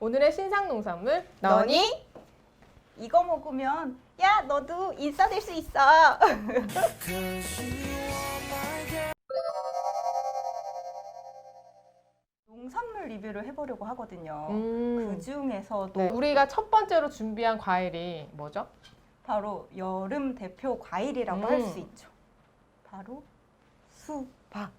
오늘의 신상 농산물 너니? 이거 먹으면 야 너도 인싸 될 수 있어. 농산물 리뷰를 해보려고 하거든요. 음. 그 중에서도 네, 우리가 첫 번째로 준비한 과일이 뭐죠? 바로 여름 대표 과일이라고 음. 할 수 있죠. 바로 수박.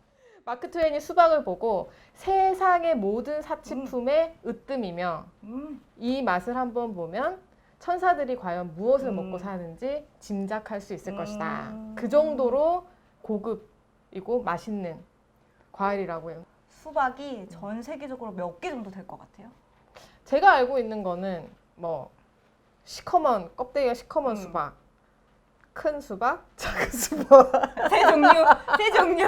마크 트웨인이 수박을 보고 세상의 모든 사치품의 으뜸이며 음, 이 맛을 한번 보면 천사들이 과연 무엇을 음. 먹고 사는지 짐작할 수 있을 음. 것이다. 그 정도로 고급이고 맛있는 과일이라고 해요. 수박이 전 세계적으로 몇 개 정도 될 것 같아요? 제가 알고 있는 거는 뭐 시커먼 껍데기가 시커먼 음. 수박, 큰 수박, 작은 수박. 세 종류, 세 종류.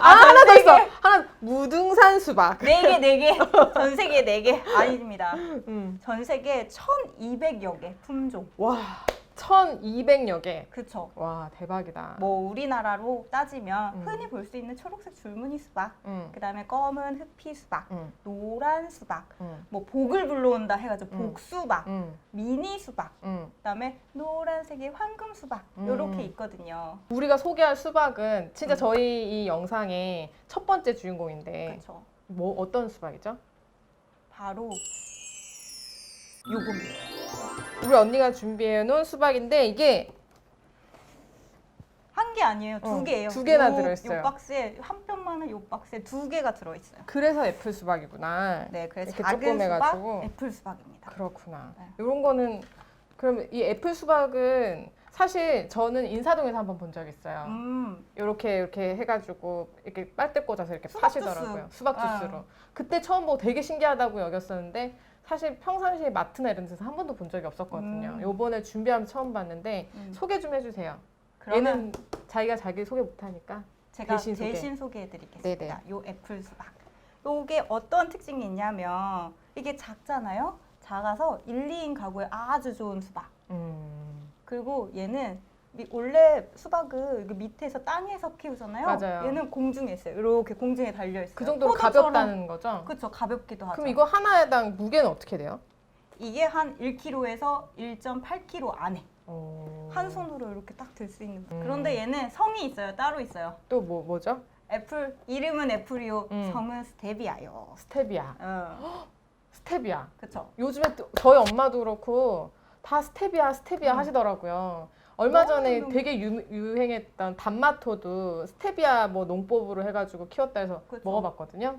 아, 하나 더 있어. 하나 무등산 수박. 네 개, 네 개. 전 세계 네 개. 아닙니다. 음. 전 세계 1,200여 개 품종. 와, 1,200여 개. 그쵸. 와, 대박이다. 뭐 우리나라로 따지면 음. 흔히 볼 수 있는 초록색 줄무늬 수박, 음. 그다음에 검은 흑피 수박, 음. 노란 수박, 음. 뭐 복을 불러온다 해가지고 음. 복수박, 음. 미니 수박, 음. 그다음에 노란색의 황금 수박 음. 이렇게 있거든요. 우리가 소개할 수박은 진짜 음. 저희 이 영상의 첫 번째 주인공인데 그렇죠. 뭐 어떤 수박이죠? 바로 요겁니다. 우리 언니가 준비해 놓은 수박인데 이게 한 개 아니에요, 두 어, 개예요. 두 개나 요- 들어있어요. 요 박스에 한 뼘만한 요 박스에 두 개가 들어 있어요. 그래서 애플 수박이구나. 네, 그래서 이렇게 작은 조그매가지고. 수박, 애플 수박입니다. 그렇구나. 네. 이런 거는 그럼 이 애플 수박은 사실 저는 인사동에서 한번 본 적 있어요. 음, 이렇게 이렇게 해가지고 이렇게 빨대 꽂아서 이렇게 수박 파시더라고요. 수박 아. 주스로. 그때 처음 보고 되게 신기하다고 여겼었는데 사실 평상시에 마트나 이런 데서 한 번도 본 적이 없었거든요. 음. 요번에 준비하면서 처음 봤는데 음. 소개 좀 해주세요. 그러면 얘는 자기가 자기 소개 못하니까. 제가 대신 대신, 소개. 소개해드리겠습니다. 요 애플 수박. 요게 어떤 특징이 있냐면 이게 작잖아요. 작아서 1, 2인 가구에 아주 좋은 수박. 음. 그리고 얘는 미- 원래 이렇게 밑에서 땅에서 키우잖아요. 맞아요. 얘는 공중에 있어요. 이렇게 공중에 달려 있어요. 그 정도로 포도처럼. 가볍다는 거죠? 그렇죠. 가볍기도 하죠. 그럼 이거 하나당 무게는 어떻게 돼요? 이게 한 1kg에서 1.8kg 안에 어... 한 손으로 이렇게 딱 들 수 있는. 음. 그런데 얘는 성이 있어요. 따로 있어요. 또 뭐, 뭐죠? 애플 이름은 애플이요. 음. 성은 스테비아요. 스테비아. 어, 스테비아. 그렇죠. 요즘에 또 저희 엄마도 그렇고 다 스테비아 스테비아 음. 하시더라고요. 얼마 너무 전에 되게 유, 유행했던 단마토도 스테비아 뭐 농법으로 해가지고 키웠다 해서 그쵸. 먹어봤거든요.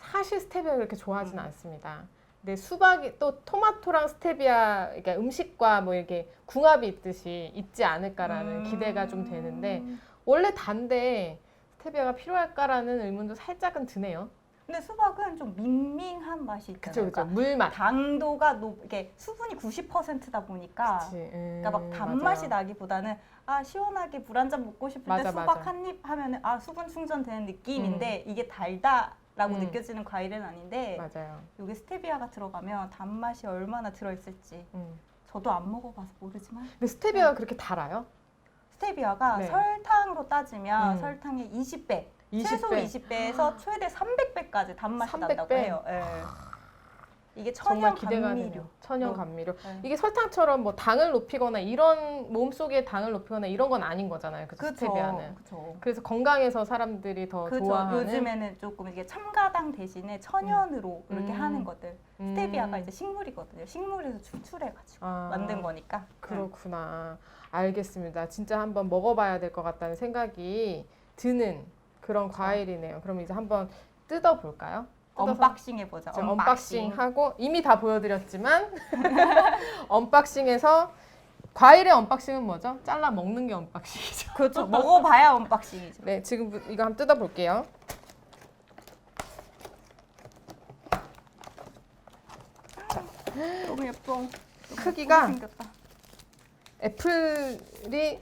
사실 스테비아를 그렇게 좋아하진 음. 않습니다. 근데 수박이 또 토마토랑 스테비아 그러니까 음식과 뭐 이렇게 궁합이 있듯이 있지 않을까라는 음. 기대가 좀 되는데 원래 단데 스테비아가 필요할까라는 의문도 살짝은 드네요. 근데 수박은 좀 밍밍한 맛이 있잖아요. 그쵸 그쵸 그러니까 물맛. 당도가 높, 이게 수분이 90%다 보니까 그치. 음, 그러니까 막 단맛이 맞아요. 나기보다는 아 시원하게 물 한 잔 먹고 싶을 때 맞아, 수박 맞아. 한입 하면은 아 수분 충전되는 느낌인데 이게 달다 라고 음. 느껴지는 과일은 아닌데 맞아요. 여기 스테비아가 들어가면 단맛이 얼마나 들어있을지 음. 저도 안 먹어봐서 모르지만 근데 스테비아가 그렇게 달아요? 스테비아가 네. 설탕으로 따지면 음. 설탕의 20배, 20배. 최소 20배에서 최대 300배까지 단맛이 300배? 난다고 해요. 예. 이게 정말 천연 기대가 감미료. 되네요. 천연 어. 감미료. 네. 이게 설탕처럼 뭐 당을 높이거나 이런 몸 속에 당을 높이거나 이런 건 아닌 거잖아요. 그 스테비아는. 그쵸. 그래서 건강해서 사람들이 더 그죠. 좋아하는 요즘에는 조금 이게 첨가당 대신에 천연으로 이렇게 음. 하는 것들. 음. 스테비아가 이제 식물이거든요. 식물에서 추출해가지고 아, 만든 거니까. 그렇구나. 알겠습니다. 진짜 한번 먹어봐야 될 것 같다는 생각이 드는 그런 과일이네요. 그럼 이제 한번 뜯어 볼까요? 뜯어서 언박싱 해보자. 언박싱 하고 이미 다 보여드렸지만 언박싱해서 과일의 언박싱은 뭐죠? 잘라 먹는 게 언박싱이죠. 그렇죠. 먹어봐야 언박싱이죠. 네, 지금 이거 한번 뜯어볼게요. 너무 예뻐. 너무 크기가 예쁘게 생겼다. 애플이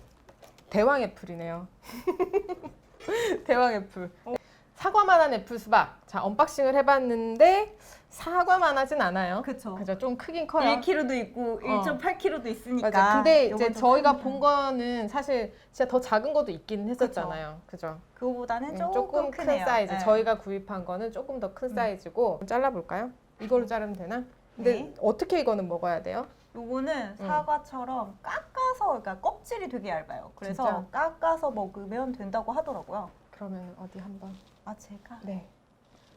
대왕 애플이네요. 대왕 애플. 어. 사과만한 애플 수박. 자, 언박싱을 해봤는데 사과만 하진 않아요. 그쵸. 그죠? 좀 크긴 커요. 1kg도 있고 1.8kg도 있으니까. 맞아. 근데 이제 요건 좀 저희가 큰본 편. 거는 사실 진짜 더 작은 것도 있긴 했었잖아요. 그죠? 그거보다는 음, 조금, 조금 큰 크네요. 사이즈. 네. 저희가 구입한 거는 조금 더큰 음. 사이즈고 잘라볼까요? 이걸로 자르면 되나? 근데 네. 어떻게 이거는 먹어야 돼요? 요거는 음. 사과처럼 깎아서 그러니까 껍질이 되게 얇아요. 그래서 진짜? 깎아서 먹으면 된다고 하더라고요. 그러면 어디 한번. 아 제가 네.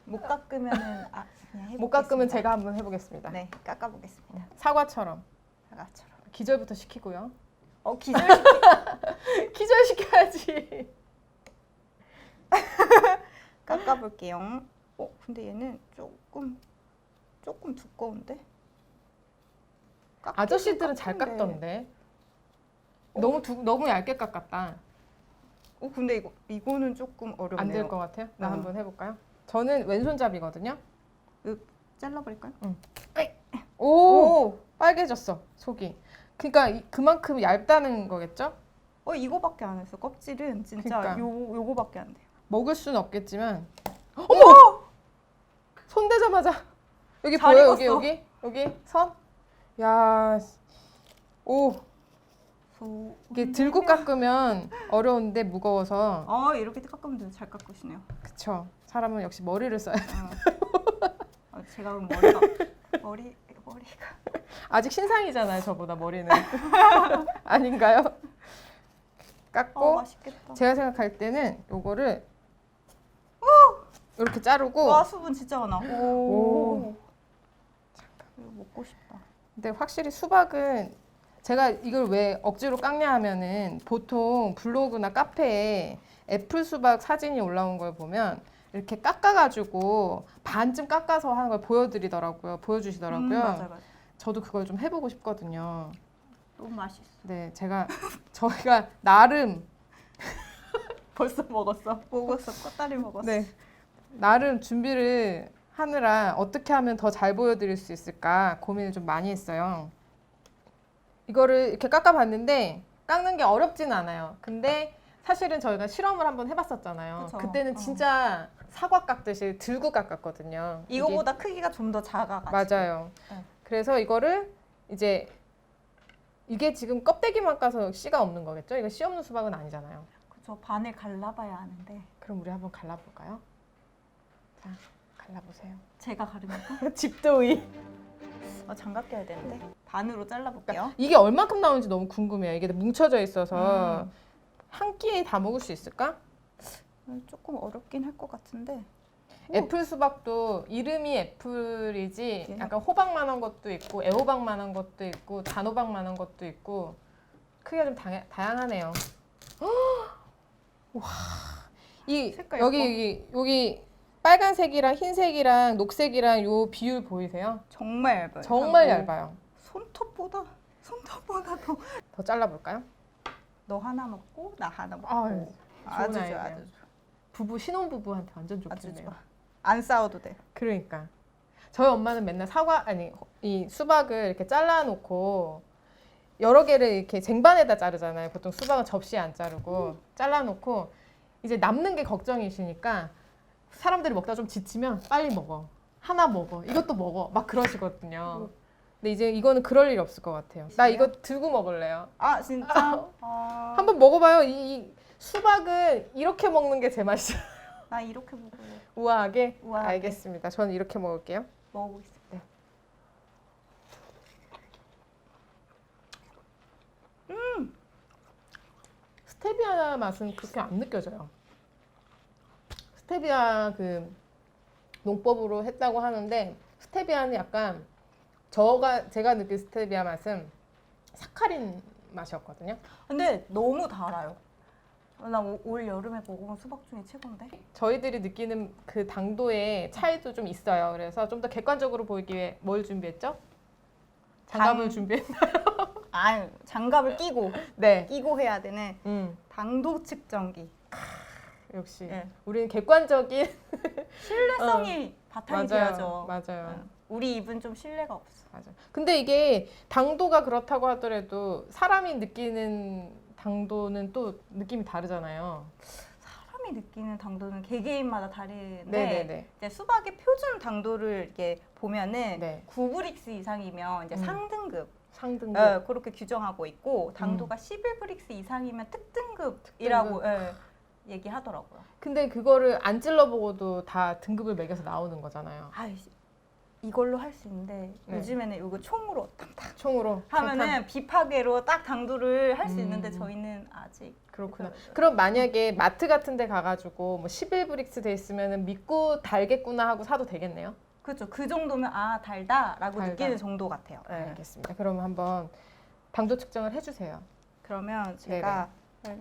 못 깎으면은 아 그냥 해보겠습니다. 못 깎으면 제가 한번 해보겠습니다. 네 깎아보겠습니다. 사과처럼 사과처럼. 기절부터 시키고요. 어 기절 기절 시켜야지. 깎아볼게요. 어 근데 얘는 조금 조금 두꺼운데? 아저씨들은 잘 깎던데. 깎던데. 너무 두, 너무 얇게 깎았다. 어 근데 이거 이거는 조금 어렵네요. 안 될 것 같아요. 나 음. 한번 해볼까요? 저는 왼손잡이거든요. 잘라버릴까요? 오, 오. 빨개졌어 속이. 그러니까 이- 그만큼 얇다는 거겠죠? 어 이거밖에 안 했어. 껍질은 진짜 그러니까. 요 요거밖에 안 돼요. 먹을 수는 없겠지만. 어머! 손 대자마자 여기 잘 보여 여기. 여기 여기 선. 야, 씨. 오 소. 이게 들고 깎으면 어려운데 무거워서 어 이렇게 깎으면. 잘 깎으시네요. 그쵸. 사람은 역시 머리를 써야 돼. 어. 어, 제가 그럼 머리가 머리 머리가 아직 신상이잖아요, 저보다 머리는. 아닌가요? 어 깎고 맛있겠다. 제가 생각할 때는 요거를 이렇게 자르고 와 수분 진짜 많아. 오. 오. 이거 먹고 싶다. 근데 확실히 수박은 제가 이걸 왜 억지로 깎냐 하면은 보통 블로그나 카페에 애플 수박 사진이 올라온 걸 보면 이렇게 깎아가지고 반쯤 깎아서 하는 걸 보여드리더라고요. 보여주시더라고요. 음, 맞아 맞아. 저도 그걸 좀 해보고 싶거든요. 너무 맛있어. 네, 제가 저희가 나름 벌써 먹었어. 먹었어. 껍다리 먹었어. 네, 나름 준비를 하느라 어떻게 하면 더 잘 보여드릴 수 있을까 고민을 좀 많이 했어요. 이거를 이렇게 깎아봤는데 깎는 게 어렵진 않아요. 근데 사실은 저희가 실험을 한번 해봤었잖아요. 그쵸. 그때는 어. 진짜 사과 깎듯이 들고 깎았거든요. 이거보다 크기가 좀 더 작아가지고. 맞아요. 네. 그래서 이거를 이제 이게 지금 껍데기만 까서 씨가 없는 거겠죠? 이거 씨 없는 수박은 아니잖아요. 그쵸. 반을 갈라봐야 하는데 그럼 우리 한번 갈라볼까요? 자, 갈라보세요. 제가 가르니까 집도의. 어, 장갑 껴야 되는데 반으로 잘라볼게요. 이게 얼마큼 나오는지 너무 궁금해요. 이게 뭉쳐져 있어서 음. 한 끼에 다 먹을 수 있을까? 음, 조금 어렵긴 할 것 같은데. 오. 애플 수박도 이름이 애플이지 이게 약간 호박만한 것도 있고 애호박만한 것도 있고 단호박만한 것도 있고 크기가 좀 다, 다양하네요. 와, 이 색깔 여기 예뻐. 여기 여기 빨간색이랑 흰색이랑 녹색이랑 요 비율 보이세요? 정말 얇아요. 정말 얇아요. 손톱보다 손톱보다 더. 더 잘라볼까요? 너 하나 먹고 나 하나 먹고. 아유, 아주 좋아, 아이디어. 아주 좋아. 부부 신혼 부부한테 완전 아주 좋겠네요. 좋아. 안 싸워도 돼. 그러니까 저희 엄마는 맨날 사과 아니 이 수박을 이렇게 잘라놓고 여러 개를 이렇게 쟁반에다 자르잖아요. 보통 수박은 접시에 안 자르고 잘라놓고 이제 남는 게 걱정이시니까 사람들이 먹다 좀 지치면 빨리 먹어 하나 먹어 이것도 먹어 막 그러시거든요. 근데 이제 이거는 그럴 일이 없을 것 같아요. 나 이거 들고 먹을래요. 아 진짜? 아, 한번 먹어봐요. 이, 이 수박은 이렇게 먹는 게 제 맛이에요. 나 이렇게 먹을래. 우아하게? 우아하게. 알겠습니다. 저는 이렇게 먹을게요. 먹어보겠습니다. 스테비아 맛은 그렇게 안 느껴져요. 스테비아 그 농법으로 했다고 하는데 스테비아는 약간 저가 제가 느낀 스테비아 맛은 사카린 맛이었거든요. 근데 너무 달아요. 나 올 여름에 먹어본 수박 중에 최고인데? 저희들이 느끼는 그 당도의 차이도 좀 있어요. 그래서 좀 더 객관적으로 보이기 위해 뭘 준비했죠? 장갑을 당- 준비했. 아 장갑을 끼고 네. 끼고 해야 되는 음 당도 측정기. 역시 예. 우리는 객관적인 신뢰성이 바탕이 돼야죠. 어. 맞아요. 응. 우리 입은 좀 신뢰가 없어. 맞아. 근데 이게 당도가 그렇다고 하더라도 사람이 느끼는 당도는 또 느낌이 다르잖아요. 사람이 느끼는 당도는 개개인마다 다른데 네네네. 이제 수박의 표준 당도를 이렇게 보면은 네. 9브릭스 이상이면 이제 음. 상등급 상등급. 예, 그렇게 규정하고 있고 음. 당도가 11브릭스 이상이면 특등급이라고 예, 얘기하더라고요. 근데 그거를 안 찔러보고도 다 등급을 매겨서 나오는 거잖아요. 아이씨 이걸로 할 수 있는데 네. 요즘에는 이거 총으로 탕탕 총으로 하면은 비파괴로 딱 당도를 할수 음. 있는데 저희는 아직 그렇구나. 그럼 만약에 마트 같은 데 가가지고 뭐 11브릭스 돼 있으면 믿고 달겠구나 하고 사도 되겠네요. 그렇죠. 그 정도면 아 달다라고 달다. 느끼는 정도 같아요. 네, 알겠습니다. 그럼 한번 당도 측정을 해주세요. 그러면 제가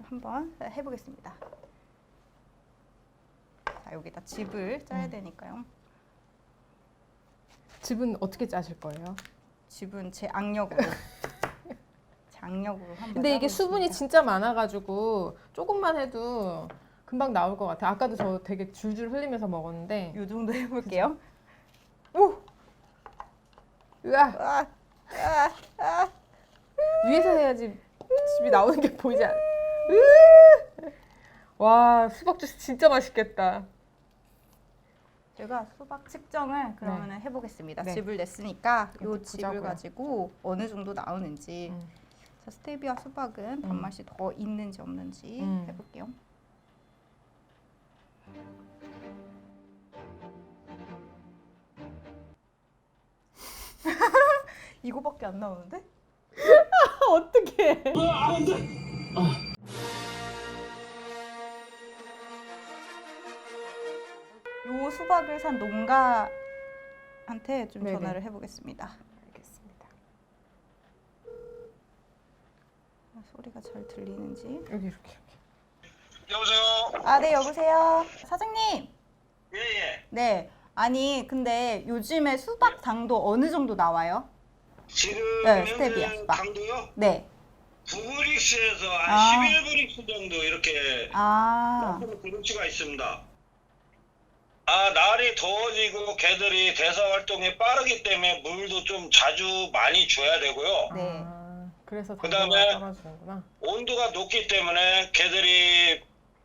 한번 해보겠습니다. 자 여기다 집을 짜야 음. 되니까요. 집은 어떻게 짜실 거예요? 집은 제 악력으로 제 악력으로 한번. 근데 이게 짜보겠습니다. 수분이 진짜 많아가지고 조금만 해도 금방 나올 것 같아요. 아까도 저 되게 줄줄 흘리면서 먹었는데 요 정도 해볼게요. 오! 으아! 아, 아, 아. 위에서 해야지 집이 나오는 게 보이지 않아. 으! 와 수박 주스 진짜 맛있겠다. 제가 수박 측정을 그러면 은 해보겠습니다. 네. 집을 냈으니까 집을 보자고요. 가지고 어느 정도 나오는지. 음. 자, 스테비아 수박은 단맛이 더 있는지 없는지 음. 해볼게요. 이거밖에 안 나오는데? 어떡해. 요 수박을 산 농가한테 좀 네네. 전화를 해보겠습니다. 알겠습니다. 아, 소리가 잘 들리는지. 여기 이렇게. 여보세요. 아, 네, 여보세요. 사장님. 예 예. 네. 아니, 근데 요즘에 수박 당도 어느 정도 나와요? 지금 네, 현재 스테비아 수박. 강도요. 네. 9브릭스에서 한 아. 11브릭스 정도 이렇게 아, 그럴 수가 있습니다. 아 날이 더워지고 개들이 대사 활동이 빠르기 때문에 물도 좀 자주 많이 줘야 되고요. 네. 아, 그래서 그다음에- 떨어지는구나. 온도가 높기 때문에 개들이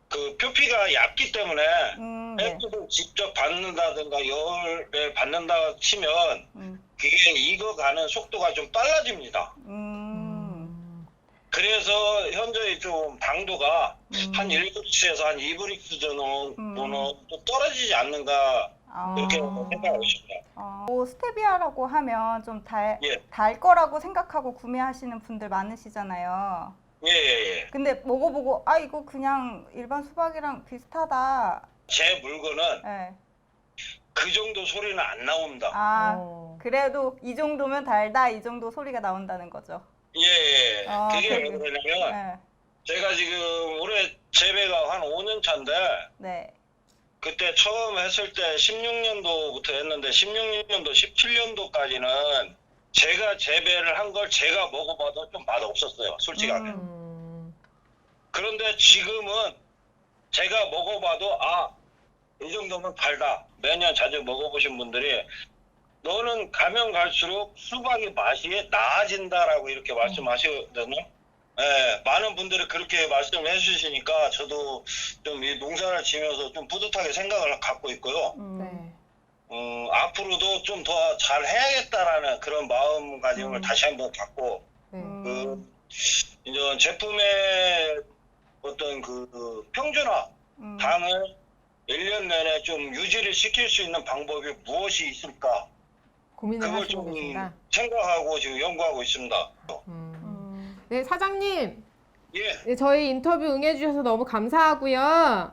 그 표피가 얇기 때문에 음, 네. 햇빛을 직접 받는다든가 열을 받는다 치면 음, 그게 익어가는 속도가 좀 빨라집니다. 음, 그래서 현재 좀 당도가 음. 한 1브릭스에서 한 2브릭스 정도는 음. 좀 떨어지지 않는가 아. 이렇게 생각하고 있습니다. 어, 뭐 스테비아라고 하면 좀 달, 예. 달 거라고 생각하고 구매하시는 분들 많으시잖아요. 예예예. 근데 먹어보고 아 이거 그냥 일반 수박이랑 비슷하다. 제 물건은 예. 그 정도 소리는 안 나옵니다. 아 어. 그래도 이 정도면 달다 이 정도 소리가 나온다는 거죠. 예 예. 아, 그게 왜 그래요? 그러냐면 네. 제가 지금 올해 재배가 한 5년 차인데 네. 그때 처음 했을 때 16년도부터 했는데 16년도, 17년도까지는 제가 재배를 한 걸 제가 먹어봐도 좀 맛없었어요. 솔직하게. 음. 음. 그런데 지금은 제가 먹어봐도 아, 이 정도면 달다. 매년 자주 먹어보신 분들이 너는 가면 갈수록 수박의 맛이 나아진다라고 이렇게 말씀하시거든요. 예, 많은 분들이 그렇게 말씀해 주시니까 저도 좀 이 농사를 지면서 좀 뿌듯하게 생각을 갖고 있고요. 음. 네. 음, 앞으로도 좀 더 잘 해야겠다라는 그런 마음가짐을 음. 다시 한번 갖고 네. 음. 그 이제 제품의 어떤 그 평준화 음. 당을 1년 내내 좀 유지를 시킬 수 있는 방법이 무엇이 있을까? 고민을 그걸 하시고 좀 계신다. 생각하고 지금 연구하고 있습니다. 음. 음. 네 사장님, 예, 네, 저희 인터뷰 응해주셔서 너무 감사하고요.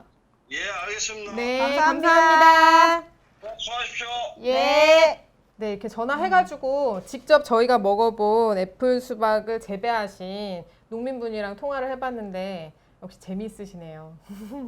예, 알겠습니다. 네, 감사합니다. 감사합니다. 수고하십시오. 예. 네. 네, 이렇게 전화해가지고 직접 저희가 먹어본 애플 수박을 재배하신 농민분이랑 통화를 해봤는데 역시 재미있으시네요.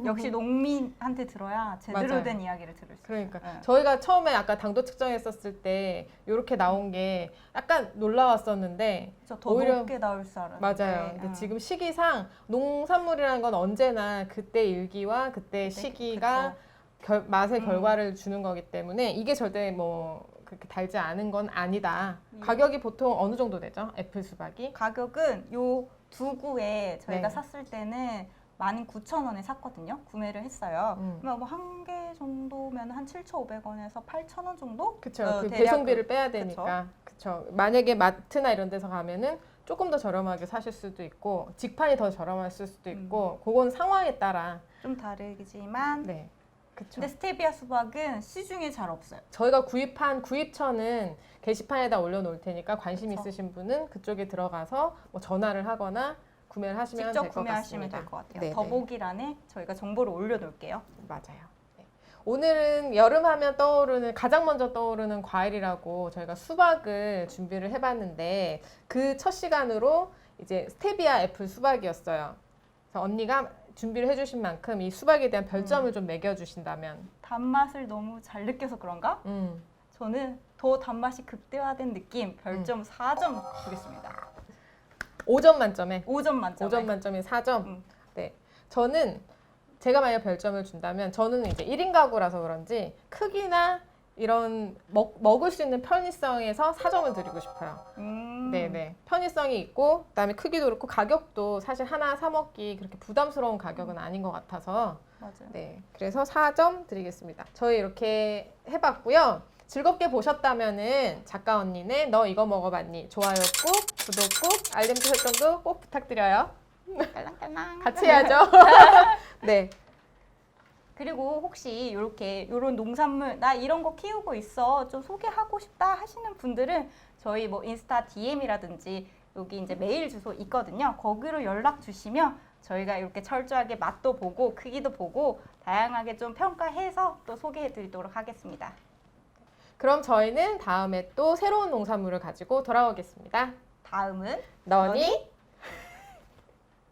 역시 농민한테 들어야 제대로 맞아요. 된 이야기를 들을 수 있어요. 그러니까 네. 저희가 처음에 아까 당도 측정했었을 때 이렇게 나온 게 약간 놀라웠었는데 더 오히려- 높게 나올 줄 알았는데. 맞아요. 근데 응. 지금 시기상 농산물이라는 건 언제나 그때 일기와 그때 네, 시기가 그쵸. 결- 맛의 음. 결과를 주는 거기 때문에 이게 절대 뭐 그렇게 달지 않은 건 아니다. 음. 가격이 보통 어느 정도 되죠? 애플 수박이? 가격은 요 두 구에 저희가 네. 샀을 때는 19,000원에 샀거든요. 구매를 했어요. 음. 그러면 뭐 한 개 정도면 한 7,500원에서 8,000원 정도? 그쵸. 어, 그 배송비를 빼야 되니까. 그쵸. 만약에 마트나 이런 데서 가면은 조금 더 저렴하게 사실 수도 있고 직판이 더 저렴했을 수도 있고 그건 상황에 따라 좀 다르지만 네. 그쵸. 근데 스테비아 수박은 시중에 잘 없어요. 저희가 구입한 구입처는 게시판에다 올려놓을 테니까 관심 그쵸. 있으신 분은 그쪽에 들어가서 뭐 전화를 하거나 구매를 하시면 직접 될 것 구매하시면 같습니다. 될 것 같아요. 네네. 더보기란에 저희가 정보를 올려놓을게요. 맞아요. 네. 오늘은 여름하면 떠오르는 가장 먼저 떠오르는 과일이라고 저희가 수박을 준비를 해봤는데 그 첫 시간으로 이제 스테비아 애플 수박이었어요. 그래서 언니가 준비를 해주신 만큼 이 수박에 대한 별점을 좀 매겨주신다면, 단맛을 너무 잘 느껴서 그런가? 음, 저는 더 단맛이 극대화된 느낌 별점 4점 주겠습니다. 5점 만점에 5점 만점에. 5점 만점에 4점. 음. 네. 저는 제가 만약 별점을 준다면 저는 이제 1인 가구라서 그런지 크기나 이런 먹, 먹을 수 있는 편의성에서 4점을 드리고 싶어요. 음. 네네. 편의성이 있고 그다음에 크기도 그렇고 가격도 사실 하나 사 먹기 그렇게 부담스러운 가격은 아닌 것 같아서 맞아요. 네. 그래서 4점 드리겠습니다. 저희 이렇게 해봤고요. 즐겁게 보셨다면은 작가 언니는 너 이거 먹어봤니? 좋아요 꾹, 구독 꾹, 알림 설정도 꼭 부탁드려요. 깔랑깔랑. 같이 해야죠. 네. 그리고 혹시 이렇게 이런 농산물 나 이런 거 키우고 있어 좀 소개하고 싶다 하시는 분들은 저희 뭐 인스타 DM이라든지 여기 이제 메일 주소 있거든요. 거기로 연락 주시면 저희가 이렇게 철저하게 맛도 보고 크기도 보고 다양하게 좀 평가해서 또 소개해 드리도록 하겠습니다. 그럼 저희는 다음에 또 새로운 농산물을 가지고 돌아오겠습니다. 다음은 너니